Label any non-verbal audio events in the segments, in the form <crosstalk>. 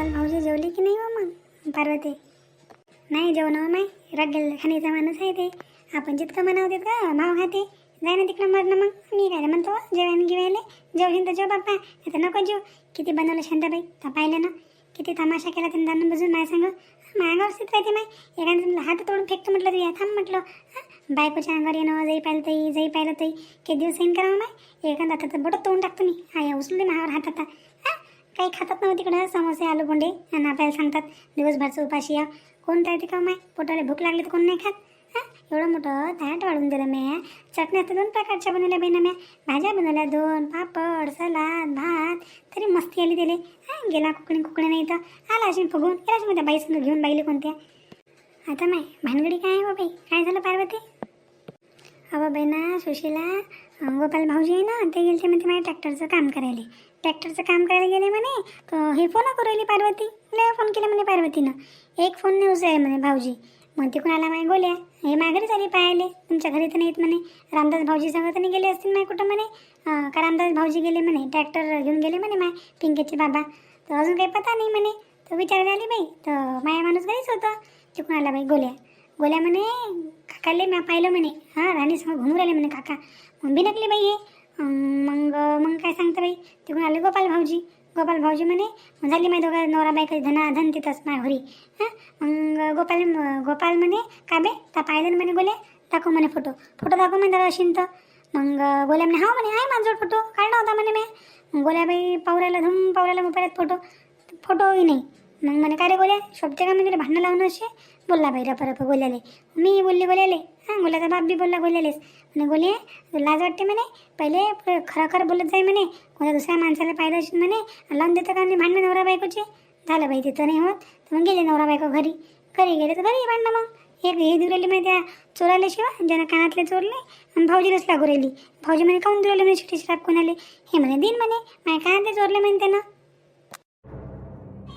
काल भाऊजी जेवले की नाही हो मग पार्वती? नाही जेवण हो माय. रगेल खाण्याचा माणूस आहे ते. आपण जितकं म्हणावं तितकं भाव खाते. जाय ना तिकडं मरणं मग. मी काय म्हणतो जेवण गिवायले? जेवशील तर जेव बाप्पा. आता नको जेव. किती बनवलं शांताबाई? तर पाहिलं ना. किती तमाशा केला त्यांनी जाणून बसून नाही सांग. मागावर स्थित राहते माय. एखाद्या हात तोडून फेकतो म्हटलं तरी. थांब म्हटलं. बायकोच्या अंगावर येणं जाई पाहिलं ताई जाई पाहिलं ताई किती दिवस येईन करावं माय? एखादा आता तर बोटं तोडून टाकतो मी. हा या उचलून दे हात आता. काही खातात नव्हते तिकडं समोसे आलू बोंडे. आणि आपल्याला सांगतात दिवसभरचं उपाशी या. कोण राहते का माय? पोटाला भूक लागली तर कोण नाही खात? हां? एवढं मोठं ताट वाढून दिलं म्या चटण्या तर दोन प्रकारच्या बनवल्या बाई ना म्या. भाज्या बनवल्या दोन पापड सलाद भात. तरी मस्ती आली दिले हां? गेला कुकणी कुकणे नाही तर आला अशी फुगून. गेला अशी त्या बाई घेऊन बाईले कोणत्या? आता माय भानगडी काय आहे हो बाई? काय झालं पार्वती? अहो बहिणा सुशीला गोपाल भाऊजी आहे ना ते गेले म्हणते माझ्या ट्रॅक्टरचं काम करायला. ट्रॅक्टरचं काम करायला गेले म्हणे तर हे फोन करू राहिली पार्वती. लय फोन केला म्हणे पार्वतीनं. एक फोन नाही उचलाय म्हणे भाऊजी. मग तिकडून आला माय गोल्या. हे माघारी झाली पाहायले. पाहिले तुमच्या घरी तर नाहीत म्हणे. रामदास भाऊजी सांगत नाही गेले असतील माय कुठं म्हणे. का रामदास भाऊजी गेले म्हणे. ट्रॅक्टर घेऊन गेले म्हणे माय पिंकेचे बाबा. तर अजून काही पता नाही म्हणे. तर विचारायला आली बाई. तर माया माणूस घरीच होतं. तिकडून आला बाई गोल्या. गोल्या म्हणे काकाले मी पाहिलं म्हणे. हां राणी संग घुमू राहिले म्हणे काका. मग बिनकली बाई हे. मग मग काय सांगतं बाई? तिकडून आले गोपाल भाऊजी. गोपाल भाऊजी म्हणे झाली माझी दोघं नवरा बायका धना धन तिथंच माझ्या घरी हां मग गोपाल गोपाल म्हणे का बे? तर पाहिलं म्हणे बोले दाखव म्हणे फोटो फोटो दाखव म्हणे जरा असेल तर. मग गोल्या म्हणे हा म्हणे आहे माझा फोटो काढला होता म्हणे मी मग गोल्याबाई पावऱ्याला धुम पावऱ्याला मोबाईलात फोटो फोटोही नाही. मग म्हणे काय रे गोल्या शोभते का म्हणजे भांडणं लावून असे? बोलला बाई रप रप गोल्याले मी बोलली गोल्याले हां गोल्याचा बाप बी बोलला गोल्यालेच म्हणे गोले लाज वाटते म्हणे? पहिले खरं खरं बोलत जाई म्हणे. कोणत्या दुसऱ्या माणसाला पाहिलं असेल म्हणे. लावून देतं का मी भांडणं नवरा बायकोचे? झालं बाई तिथं नाही होत. तर मग गेले नवरा बायको घरी. घरी गेले तर घरी भांडणं मग. एक हे दुरली राहिली माहिती त्या चोराले शिवा ज्यानं कानातले चोरले आणि भाऊजीलाच लागू राहिली भाऊजी म्हणे काऊन देऊ म्हणे? छोटी श्राप कोणाले? हे म्हणे दिन म्हणे. माझ्या कानातले चोरले म्हणे त्यानं.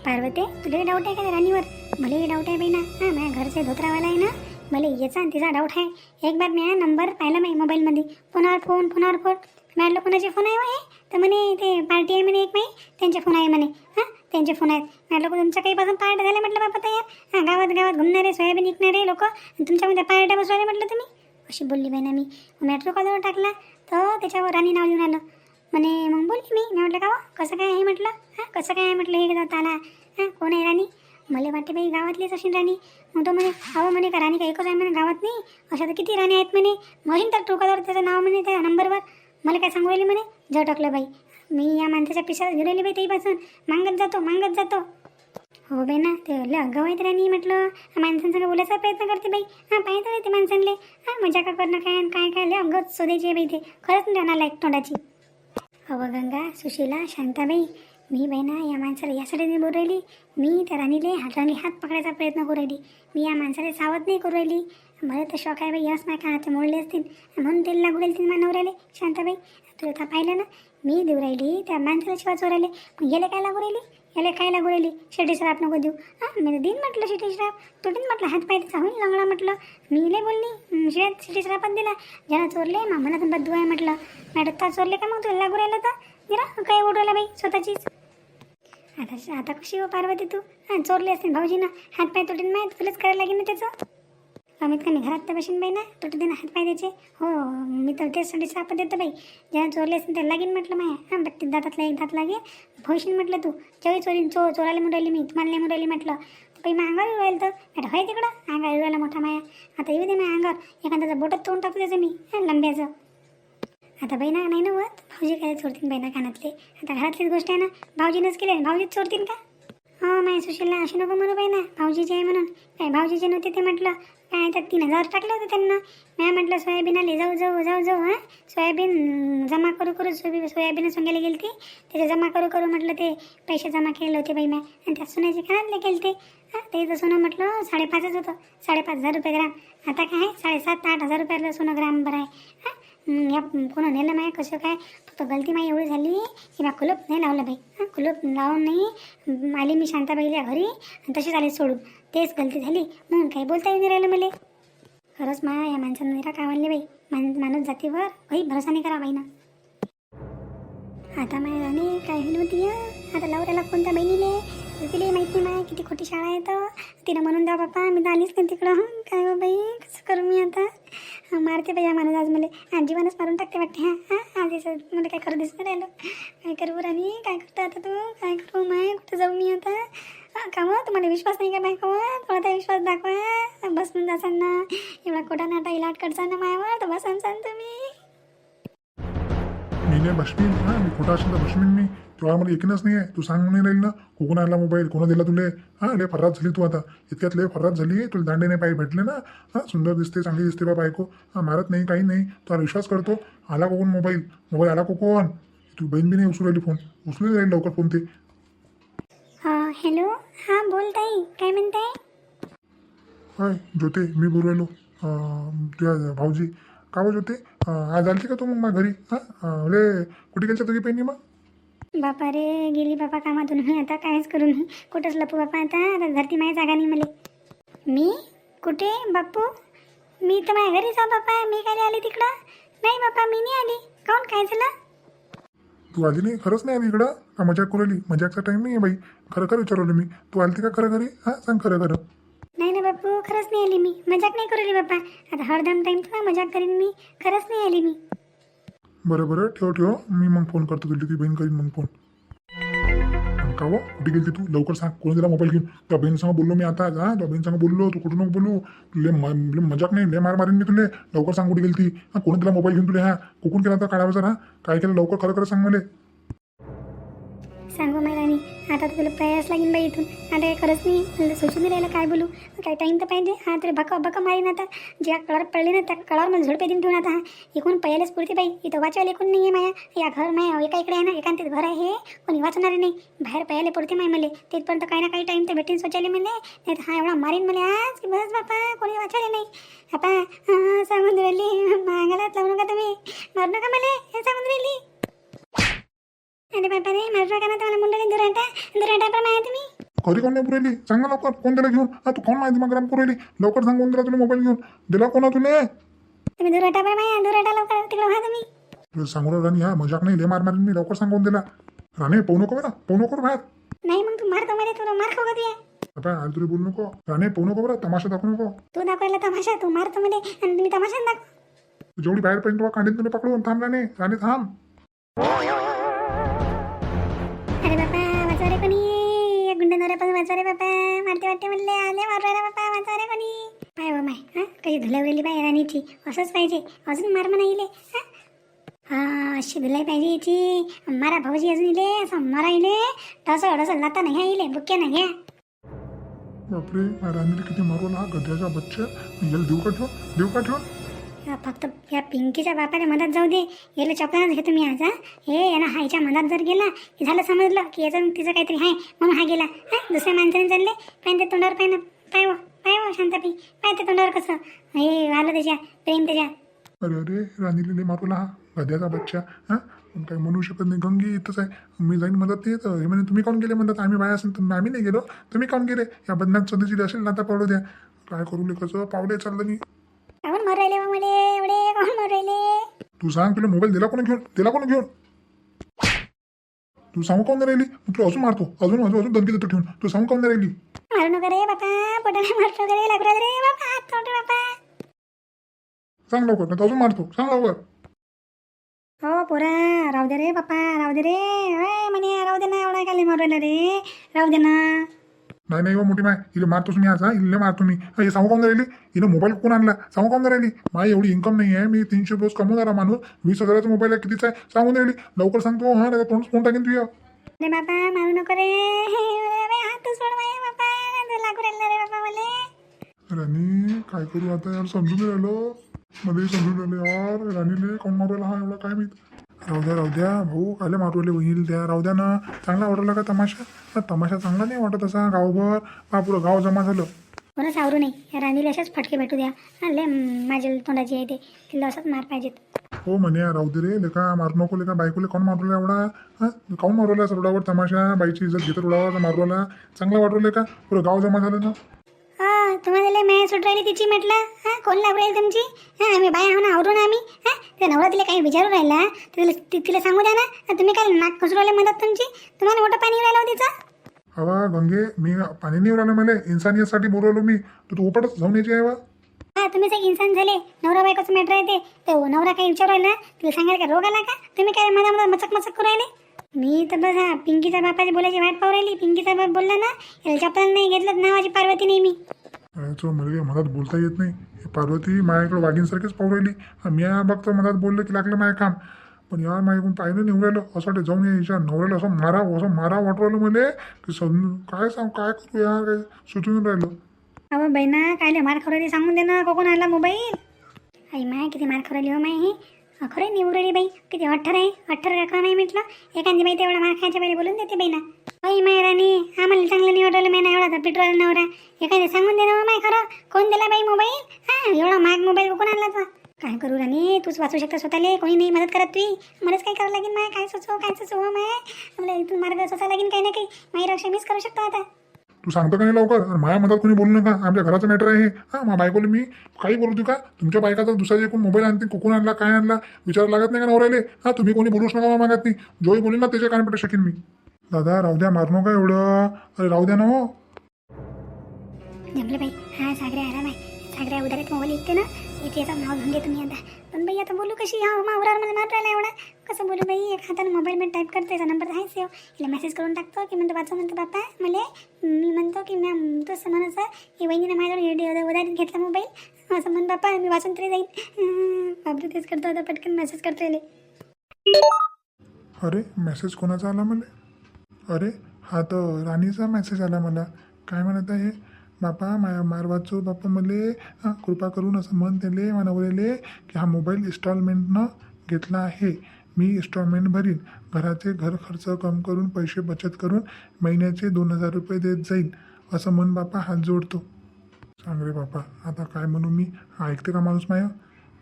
पार्वते तुला डाऊट आहे का त्या राणीवर? मला डाऊट आहे बहिणा हा हां माझ्या घरचे धोत्रावाला आहे ना. मला याचा आणि तिचा डाऊट आहे. एक बार मी नंबर पाहिला माही मोबाईलमध्ये फोनावर फोन फोनावर फोन म्हटलं कोणाचे फोन आहे हो हे तर म्हणे ते पार्टी आहे म्हणे एक माही त्यांचे फोन आहे म्हणे. हां त्यांचे फोन आहेत. म्हटलं तुमच्या काही पासून पार्ट झाले म्हटलं बाबा तयार? हां गावात गावात घुमणारे सोयाबीन विकणारे लोक. तुमच्यामध्ये पार्ट्या बसवायला म्हटलं तुम्ही? अशी बोलली बहिणा मी. मेट्रो कॉलवर टाकला तर त्याच्यावर राणी नाव लिहून आलं. म्हणे मग बोलली मी. मी म्हटलं का हो? कसं काय आहे? म्हटलं हां कसं काय आहे? म्हटलं हे जात आला. हां कोण आहे राणी? मला वाटते बाई गावातलीच अशी राणी. मग तो म्हणे अहो म्हणे का राणी का एकच आहे म्हणे गावात नाही? अशा तर किती राणी आहेत म्हणे. म्हणून तर टोकावर त्याचं नाव म्हणे त्या नंबरवर. मला काय सांगू राहिली म्हणे? झटकलं बाई. मी या माणसाच्या पिशात घेऊन बाई तेपासून मागत जातो मागत जातो. हो बाई ना ते लय अगाऊ आहेत राणी म्हटलं. माणसांसंग बोलायचा प्रयत्न करते बाई. हां पाहिजे ते माणसांले. हां मजा का करणं काय काय काय? लय अगं शोधायची आहे बाई ते. खरंच राहणार एक तोंडाची. अव गंगा सुशीला शांताबाई मी बहिणा या माणसाला यासाठी नाही बोलू राहिली. मी त्या राणीले हाताने हात पकडायचा प्रयत्न करू राहिली. मी या माणसाला सावध नाही करू राहिली. मला तर शॉक आहे बाई यस का कानाचे मोडले असतील. म्हणून तेल लागू राहील तिने मानव राहिले शांताबाई तुला आता पाहिलं ना? मी देऊ राहिली त्या माणसाला शिवा राहिले मग गेले काय लागू राहिली? याला काय लागू राहिली? शेटी श्राप नको देऊ. हां मी दिन म्हटलं शेटी श्राप. तुटीन म्हटलं हात पाय त्याचा होईल लंगडा म्हटलं. मी लय बोलली शेळ्यात शेटी श्रापात दिला. ज्याला चोरले मामाला तर बद्दू आहे म्हटलं. मॅडम चोरले का मग? तुला लागू राहिलं तर? निरा काय उडवला बाई स्वतःचीच. आता आता कशी हो पार्वती तू? हां चोरले असते भाऊजीनं. हात पाय तुटीन माहीत तुलाच करायला लागेल ना त्याचं. कमीत कमी घरात तर बशीन बाई ना तुटू दे ना हात पाय द्यायचे. हो मी तर त्यासाठी साप देतो बाई. ज्या चोरले असतील त्याला लागेन म्हटलं माया. हां बत्तीस दातातला एक दात लागे. भविष्य म्हटलं तू चोरी चोरी चो चोराला मुडवली मी तुम्हाला नाही मुडवली म्हटलं. बाई मग अंगावर राहील तर? मॅडम होय तिकडं अंगावर राहिला मोठा माया. आता येऊ दे ना अंगावर. एखाद्याचं बोटत तोंड टाकू द्यायचं मी लंब्याचं. आता बाई ना नाही ना होत. भाऊजी काय चोरतील बाई ना कानातले. आता घरातलीच गोष्ट आहे ना. भाऊजीनंच केली भाऊजीच चोरतील का? हो माय सुशीलला अशी नको म्हणू बाई ना. भाऊजीचे आहे म्हणून. काय भाऊजीचे नव्हते ते म्हटलं. काय तर तीन हजार टाकले होते त्यांना. मी म्हटलं सोयाबीन आले जाऊ जाऊ जाऊ जाऊ हां. सोयाबीन जमा करू करू सोयाबीन सोयाबीन सोंग्याला गेली ती त्याचे जमा करू करू म्हटलं ते पैसे जमा केले होते बाई म्या. आणि त्या सोन्याचे कानातले केले ते हां ते तर सोनं म्हटलं हो, साडेपाचच होतं. साडेपाच हजार रुपये ग्राम. आता काय आहे? साडेसात आठ हजार रुपयाला सोनं ग्राम बरं आहे. हां या कोणा नेलं नाही कसं काय? फक्त गलती माही एवढी झाली की मी कुलूप नाही लावलं बाई. हां कुलूप लावून नाही आली मी शांताबाईला घरी आणि तशीच आले सोडून. तेच गलती झाली. म्हणून काही बोलता येऊन नाही राहिलं मला. खरंच मा या माणसानं निरा काय म्हणले बाई? मान माणूस जातीवर काही भरोसा नाही करा बाईनं. आता माया राणी काय होईल होती आता लावऱ्याला कोणत्या बहिणीले? तिला माहिती नाही माय किती खोटी शाळा आहे तर तिनं म्हणून द्या बापा मी तर आलीच नाही तिकडं हं, काय हो बाई कसं करू मी आता। मारते बाई हा माणूस आज मला। जीवनच मारून टाकते वाटते हां। हां आज मला काय करू दिसत राहिलं काय करू राणी काय करतो आता तू? काय करू माय कुठं जाऊ मी आता? का मग हो, तुम्हाला विश्वास नाही का बायकोवर थोडा विश्वास दाखवा। बसून जासान ना। एवढा कोटा नाटा इलाट करसान ना मायावर तर बसान सांग तुम्ही। मी नाही बसमीन हां मी खोटा असेल तर बसमीन मी तेव्हा मला यकीनच नाही आहे तू सांग म्हणून राहील ना कुकून आणला मोबाईल कोणा दिला तुले? हां लय फर्रात झाली तू आता. इतक्यात लय फर्रात झाली. तुला दांडे नाही पाहिजे भेटले ना? हां सुंदर दिसते चांगली दिसते बा बायको. हां मारत नाही काही नाही. तुला विश्वास करतो आला कोकून मोबाईल मोबाईल आला कोकून तू बहीण बी नाही उचलू राहिली फोन उचलून राहील लवकर फोन ते. हां हॅलो हां बोल ताई. काय म्हणताय? हाय ज्योते मी बोलू राहिलो. तुझ्या भाऊजी. का बा ज्योते? आज आलती का तू मग घरी? हां ले कुठे गेलच्या तुझी बहिणी मग? बापा रे गेली बापा कामातून. मी आता कायच करू मी कुठंच लपू बापा आता आता धरती माझी जागा नाही मला. मी? कुठे? बापू मी तर माझ्या घरी जा बापा. मी काय आली तिकडं? नाही बापा मी नाही आली. काऊन काय झालं? तू आली नाही? खरंच नाही आली इकडं? का मजाक करू राहिली मजाकचा टाईम नाही आहे बाई. खरं खरं विचारवलं मी. तू आलती का खरं घरी? हां सांग खरं खरं. नाही ना बापू खरंच नाही आली मी. मजाक नाही करू राहिली बापा. आता हरदम टाईम तर मजाक करीन मी. खरंच नाही आली मी. बरं बरं. ठेव ठेव. मी मग फोन करतो तुझी ती बहीण करीन मग फोन का हो कुठे गेली तू? लवकर सांग. कोणी दिला मोबाईल घेऊन? त्या बहीणसंग बोललो मी आता. हा त्या बहीणसंग बोललो. तू कुठून बोलू? तुले मजाक नाही लय मार मारीन मी तुले. लवकर सांग कुठे गेली ती हा कोण दिला मोबाईल घेऊन तुले? हा कोकून केला तर काढावा जरा काय केलं? लवकर खरं खरं सांग मला. सांगू मैदानी. आता तर तुला प्रयास लागेल बाई इथून. आता काय खरंच नाही. मला सुचून नाही राहिलं काय बोलू. काय टाईम तर पाहिजे. हा तर बका बका मारीन आता. ज्या कळावर पडले ना त्या कळावर मला झोडपे देऊन ठेवून आता. हा इकडून पहिलेच पुरते बाई. इथं वाचवायला कोण नाही आहे माया. या घर माया हो, एका इकडे आहे ना. एकांतित घर आहे. हे कोणी वाचणारे नाही. बाहेर पहिले पुरते माय मला. तिथपर्यंत काही ना काही टाईम तर भेटेन सोचायला मला. नाही तर हा एवढा मारीन मला आज की बस बापा कोणी वाचवले नाही. आता सांगून राहिली मागायला लावू नका तुम्ही. मारू नका मला. हे सांगून राहिली अरे बापा रे मारू तुम्हाला दुराटा दुराटा पण आहे तुम्ही घरी कोण नाही पुरेली सांग लवकर कोण दिला घेऊन हा तू कोण माहिती मग ग्राम पुरेली लवकर सांग कोण दिला तुला मोबाईल घेऊन दिला कोणा तुले तुम्ही दुराटा पण दुराटा लवकर तिकडे व्हा तुम्ही तुला सांगू राणी हा मजाक नाही ले मार मारीन मी लवकर सांग कोण दिला राणे पाहू नको बरं पाहू नको बाहेर नाही मग तू मारतो मध्ये तुला मार खाऊ का तुया बाबा आज तुला बोलू नको राणे पाहू नको बरं तमाशा दाखवू नको तू दाखवायला तमाशा तू मारतो मध्ये आणि तुम्ही तमाशा दाखव जेवढी बाहेर तेव्हा काढीन तुला पकडून थांब राणे राणे थांब रे बाबा मारते वाटते म्हणले. आले मारवायला बाबा वाचा रे कोणी. पाय व हो माय हा? कशी धुलवलेली बाय राणीची. असंच पाहिजे. अजून मार म्हणा इले हा? अशी धुलाई पाहिजे याची. मारा भाऊजी अजून इले असं मारा इले. तसं डसं लाता नाही ह्या इले बुक्या नाही घ्या बापरे राणीला किती मारवला हा गध्याचा बच्चा. याला देऊ का ठेव? देऊ का ठेव? या फक्त या पिंकीच्या बापाच्या मदत जाऊ दे. याला चपलाच घेतो मी आज हा. हे यानं हायच्या मनात जर गेला की झालं समजलं की याचं तिचं काहीतरी आहे म्हणून हा गेला. हा दुसऱ्या माणसाने चालले. पाय ते तोंडावर पाय ना पाय हो पाय हो शांतापी पाय ते तोंडावर कसं? हे आलं त्याच्या प्रेम त्याच्या. अरे अरे राणीला मारू मारवला हा. गध्याचा बच्चा हा. पण काही म्हणू शकत नाही गंगी इथंच आहे. मी जाईन म्हणतात ते तर हे म्हणे तुम्ही कोण गेले? म्हणतात आम्ही बाया असेल तर आम्ही नाही गेलो. तुम्ही कोण गेले? या बदनात सदीची असेल ना आता पावलं द्या. काय करू ले कसं? पावले चाललं मी काहून मर राहिले मले एवढे काहून मर राहिले? तू सांग तुला मोबाईल दिला कोणी घेऊन? दिला कोणी घेऊन? तू सांगू कोण राहिली? तुला अजून मारतो. अजून अजून अजून धमकी देतो ठेवून. तू सांगू कोण राहिली? मारू नका रे बापा पोटाने मारतो रे लागू रे बापा हात तोंड बापा. सांग लवकर नाही अजून मारतो. सांग लवकर. हो पोरा राहू दे रे बापा राहू दे रे. म्हणे राहू दे ना एवढा काय मारू राहिला रे. राहू दे ना. नाही नाही हो मोठी माय. हिला मारतोस मी आज हा? हिला मारतो मी. हा, सांगू कोण राहिली? हिनं मोबाईल कोण आणला? सांगू कोण राहिली? माय एवढी इन्कम नाही आहे. मी तीनशे रोज कमवणारा माणूस. वीस हजाराचा मोबाईल आहे कितीचा आहे? सांगून राहिली. लवकर सांगतो हा नाही तोंड फोन टाकेन तुझ्या. रे बापा मारू नको रे. अरे हात सोड माय बापा ते लागू राहिला रे बापा मले. राणी काय करू आता यार? समजून राहिलो. मध्ये समजून राहिलं यार. राणीले कोण मारवला हा एवढा काय माहीत? राहू द्या राहू द्या. भाऊ काले मारवले बहीण द्या. राहू द्या ना. चांगला वाटला का तमाशा? हा, तमाशा चांगला नाही वाटत असा. गावभर हा पुरं गाव जमा झालं. कोणच आवरू नाही. या राणीला अशाच फटके भेटू द्या. हा, लय म, माझ्या तोंडाची आहे ते. तिला असंच मार पाहिजेत. हो म्हणे राहू दे रे. लेका मारू नको लेका. बायकोले कोण मारवला एवढा? हा काऊन मारवला रोडावर तमाशा? बाईची इज्जत घेत रोडावर मारवला? चांगला वाटवलं का पुरं गाव जमा झालं ना? हा तुम्हाला लय माया सुट राहिली तिची म्हटलं. हा कोण लागू राहील तुमची? हा आम्ही बाया आहो ना आवरून आम्ही. त्या नवरा तिला काही विचारू राहिला तर तिला ति- तिला सांगू द्या ना. तुम्ही काय नाक खसरू राहिले म्हणतात तुमची? तुम्हाला मोठं पाणी राहिलं हो तिचं? हवा गंगे मी पाणी नाही राहिलं मला. इन्सानियतसाठी बोलवलो मी. तर तू उपटच जाऊन यायची आहे वा. हा तुम्हीच एक इन्सान झाले. नवरा बायकोचं मॅटर आहे ते. ते नवरा काही विचारू राहिला? तिला सांगायला का रोग आला का? तुम्ही काय माझ्या मला मचक मचक करू राहिले? मी तर बस हा पिंकीच्या बापाची बोलायची वाट पाहू राहिली. पिंकीचा बाप बोलला ना याला चपल नाही घेतलं नावाची पार्वती नाही मी. जो मला काही मधात बोलता येत नाही. पार्वती माझ्याकडे वाघींसारखीच पाहू राहिली. आणि मी बघतो मधात बोललं की लागलं माझं काम. पण यार माझ्याकडून पाहिलं निघून राहिलं. असं वाटतं जाऊन याच्या नवऱ्याला असं मारा असं मारा वाटू राहिलं मला की समजून काय सांग काय करू यार काय सुचून राहिलं. अहो बहिणा कायले मार खरं सांगून दे ना कोकून आणला मोबाईल? आई माय किती मार खवराली हो माय हे. खरे निवडली बाई. किती अठ्ठर आहे. अठ्ठर रक्कम नाही म्हटलं? एखादी बाई तेवढा मार खायच्या वेळी बोलून देते बहिणा. आई माय राणी आम्हाला चांगलं निवडलं मी नाही एवढा पेट्रोल नवरा. एखादी सांगून दे ना हो माय खरं? कोण दिला बाई मोबाईल? एवढा महाग मोबाईल कोण आणला तू? काय करू राणी? तूच वाचू शकता स्वतःले. कोणी नाही मदत करत तुही मलाच काय करावं लागेल माय? काय सुचव? काय सुचव माय? मला इथून मार्ग सुचा लागेल काही ना काही. माई रक्षा मीच करू शकतो आता. तू सांगतो का नाही लवकर? माझ्या मधात कोणी बोलू नका. आमच्या घराचं मॅटर आहे हे. हां माझ्या बायकोला मी काही बोलू देऊ का तुमच्या बायका जर दुसऱ्या कोण मोबाईल आणते कुकून आणला काय आणला? विचार लागत नाही का नवऱ्याले? हां तुम्ही कोणी बोलूच नका मागत नाही. जोही बोलू ना त्याच्या कान पटू शकेन मी. दादा राहू द्या मारू नका एवढं? अरे राहू द्या ना हो. जमलं बाई. हा आराम आहे. सागऱ्या उदारीत मोबाईल ऐकते ना इथे याचं नाव घेऊन घे तुम्ही आता. पण बाई आता बोलू कशी? हा मावरावर मला मार राहिला एवढा. कसं बोलू बाई एक हाताने मोबाईलमध्ये टाईप करते याचा नंबर आहे सेव हिला मेसेज करून टाकतो की म्हणतो वाचव म्हणतो बापा मला. मी म्हणतो की मॅम तसं म्हणायचं की वहिनीने माझ्यावर उदारीत घेतला मोबाईल असं म्हण बाप्पा मी वाचून तरी जाईल अं, <laughs> तेच करतो आता पटकन मेसेज करतो याले अरे मेसेज कोणाचा आला मला? अरे हा तर राणीचा मेसेज आला मला. काय म्हणत आहे? बापा माया मारवाचो बापा मले. कृपा करून असं मन त्याले मनवलेले की हा मोबाईल इन्स्टॉलमेंटनं घेतला आहे. मी इन्स्टॉलमेंट भरीन. घराचे घर खर्च कम करून पैसे बचत करून महिन्याचे दोन हजार रुपये देत जाईन. असं मन बापा हात जोडतो. सांग रे बापा आता काय म्हणू मी? ऐकते का माणूस माया?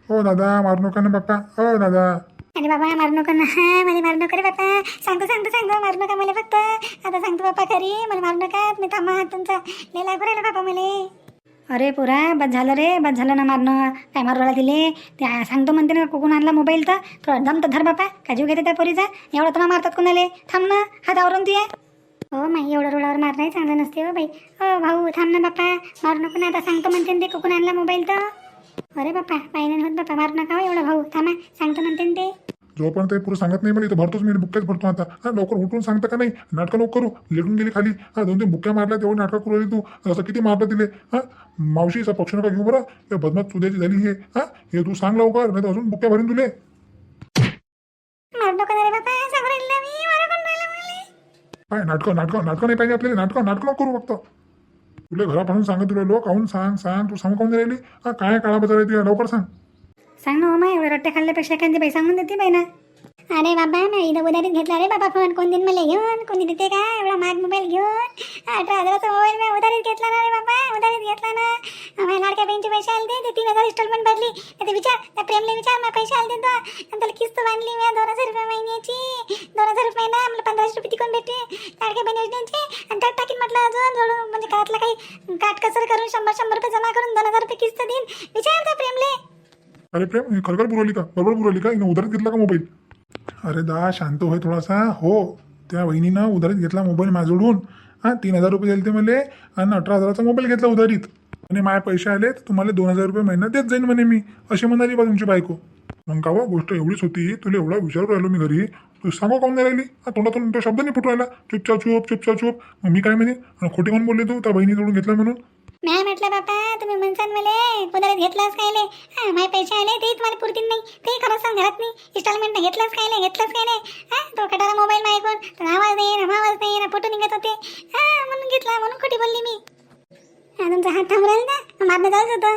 ओ दादा मारू नका ना बापा. ओ दादा. अरे बाबा मारू नका ना. हा मला मारू नका रे बापा सांगतो सांगतो सांगतो मारू नका मला फक्त. आता सांगतो बापा खरी मला मारू नका. मी थांबा तुमचा. लय लागू राहिला बापा मला. अरे पुरा बस झालं रे बस झालं ना मारणं. काय मारू राहिला तिले त्या सांगतो म्हणते ना कुकून आणला मोबाईल तर. थोडा दम तर धर बापा का जीव घेते त्या पोरीचा. एवढा तुला मारतात कोणाले. थांब ना हात आवरून ती हो माई एवढं रोडावर मार नाही चांगलं नसते हो बाई. हो भाऊ थांब ना बापा मारू नको ना आता सांगतो म्हणते ते कुकून आणला मोबाईल तर. अरे बापा पाहिजे होत बापा. मारू नका हो एवढा भाऊ. थांबा सांगतो म्हणते ना ते. जोपर्यंत ते पुरं सांगत नाही मला इथं भरतोच मी बुक्क्याच भरतो आता. हा लवकर उठून सांगतं का नाही? नाटकं नको करू. लेटून गेली खाली. हा दोन तीन बुक्क्या मारल्या तेवढं नाटकं करू राहिली तू. असं किती मारलं तिले? हा मावशीचा पक्ष नका घेऊ बरं. या बदमात चुद्याची झाली हे. हा हे तू सांग लवकर नाही तर अजून बुक्क्या भरीन तुले. मारू नको ना रे बापा. सांगू राहिला मी. मारू कोण राहिला मला? काय नाटकं नाटकं नाटकं नाही पाहिजे आपल्याला. नाटकं नाटकं नको करू फक्त. तुला घरापासून सांगत तुला लोक काहून सांग सांग तू सांग काहून राहिली? काय काळा बाजार आहे तुला लवकर सांग. सांग ना माय रट्टे खाल्ल्यापेक्षा एखादी बाई सांगून देते बाई ना अरे बाबा ना इथं उधारीत घेतला. रे बाबा फोन कोण दिन मला घेऊन? कोणी देते का एवढा महाग मोबाईल घेऊन? अठरा हजाराचा मोबाईल मी उधारीत घेतला ना रे बाबा उधारीत घेतला ना. माझ्या लाडक्या बहिणीचे पैसे आले ते तीन हजार इन्स्टॉलमेंट भरली. ते विचार त्या प्रेमले विचार मला पैसे आले तर त्याला किस्त बांधली मी दोन हजार रुपये महिन्याची. दोन हजार रुपये ना मला पंधराशे रुपये तिकून भेटते लाडक्या बहिणी योजनेचे. आणि त्यात टाकीन म्हटलं अजून थोडं म्हणजे घरातला काही काटकसर करून शंभर शंभर रुपये जमा करून दोन हजार रुपये किस्त देईन. विचार त्या प्रेमले. अरे प्रेम खरखर बुरवली का? बरोबर बुरवली का? उधारीत घेतला का मोबाईल? अरे दा शांत होय थोडासा. हो त्या वहिनीनं उधारीत घेतला मोबाईल माझोडून हां तीन हजार रुपये दिले ते मला आणि अठरा हजाराचा मोबाईल घेतला उधारीत. आणि माझे पैसे आले तर तुम्हाला दोन हजार रुपये महिना देत जाईन म्हणे मी. अशी म्हणाली बा तुमची बायको. मग का हो, गोष्ट एवढीच होती तुला एवढा विचारू राहिलो मी घरी. तू सांगू काऊन नाही राहिली? हा, तोंडातून तो शब्द नाही फुटू राहिला चुपचाप चुप चुपचाप चुप. मग मी काय म्हणे? आणि खोटी म्हणून बोलले तू? त्या बहिणीजोडून घेतला म्हणून. नाही म्हटलं बापा तुम्ही म्हणसान मले उधारीत घेतलाच कायले हा माझे पैसे आले ते तुम्हाला पुरतील नाही. ते खरं सांग घरात नाही. इन्स्टॉलमेंट घेतलंच काय नाही घेतलंच काय नाही हा तो कटारा मोबाईल मायकून तर आवाज नाही ना आवाज नाही ना फोटो निघत होते. हा म्हणून घेतला म्हणून खोटी बोलली मी. तुमचा हात थांबू ना? मारणं जाऊच होतं.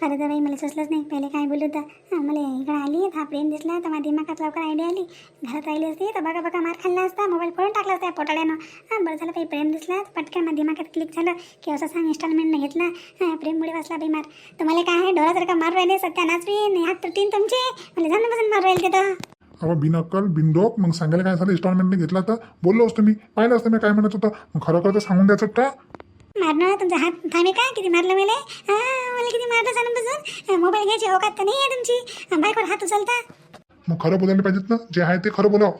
खरं तर बाई मला सुचलंच नाही. पहिले काय बोललं होतं मला इकडे आली हा प्रेम दिसला तर माझ्या दिमागात लवकर आयडिया आली. घरात राहिली असती तर बघा बघा मार खाल्ला असता मोबाईल फोडून टाकला असता पोटाड्यानं. हां बरं झालं बाई प्रेम दिसला तर पटकन माझ्या दिमागात क्लिक झालं की असं सांग इन्स्टॉलमेंटनं घेतला. हां प्रेममुळे वाचला बाई मार. तुम्हाला काय आहे डोळ्यासारखा मार राहिले सत्या नाचवीन हात तुटीन तुमचे. मला जाणं मार राहील तिथं. अहो बिनक्कल बिनडोक मग सांगायला काय झालं इन्स्टॉलमेंटने घेतला तर? बोललो असतो मी पाहिलं असतं मी काय म्हणत होतं? मग खरं खरं तर सांगून द्यायचं का मारणं तुमचा हात थांबे का? किती मारलं मला? मला किती मारलं जाणून बसून मोबाईल घ्यायची अवकात तर नाही आहे तुमची. बायकोवर हात उचलता? मग खरं बोलायला पाहिजेत ना? जे आहे ते खरं बोलाव.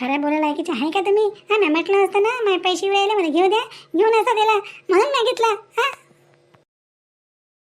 खरं बोलायला लायकीचे आहे का तुम्ही? हा मी म्हटलं असतं ना माझे पैसे वेळेला मला घेऊ द्या. घेऊन असं त्याला. म्हणून मी घेतला. हा?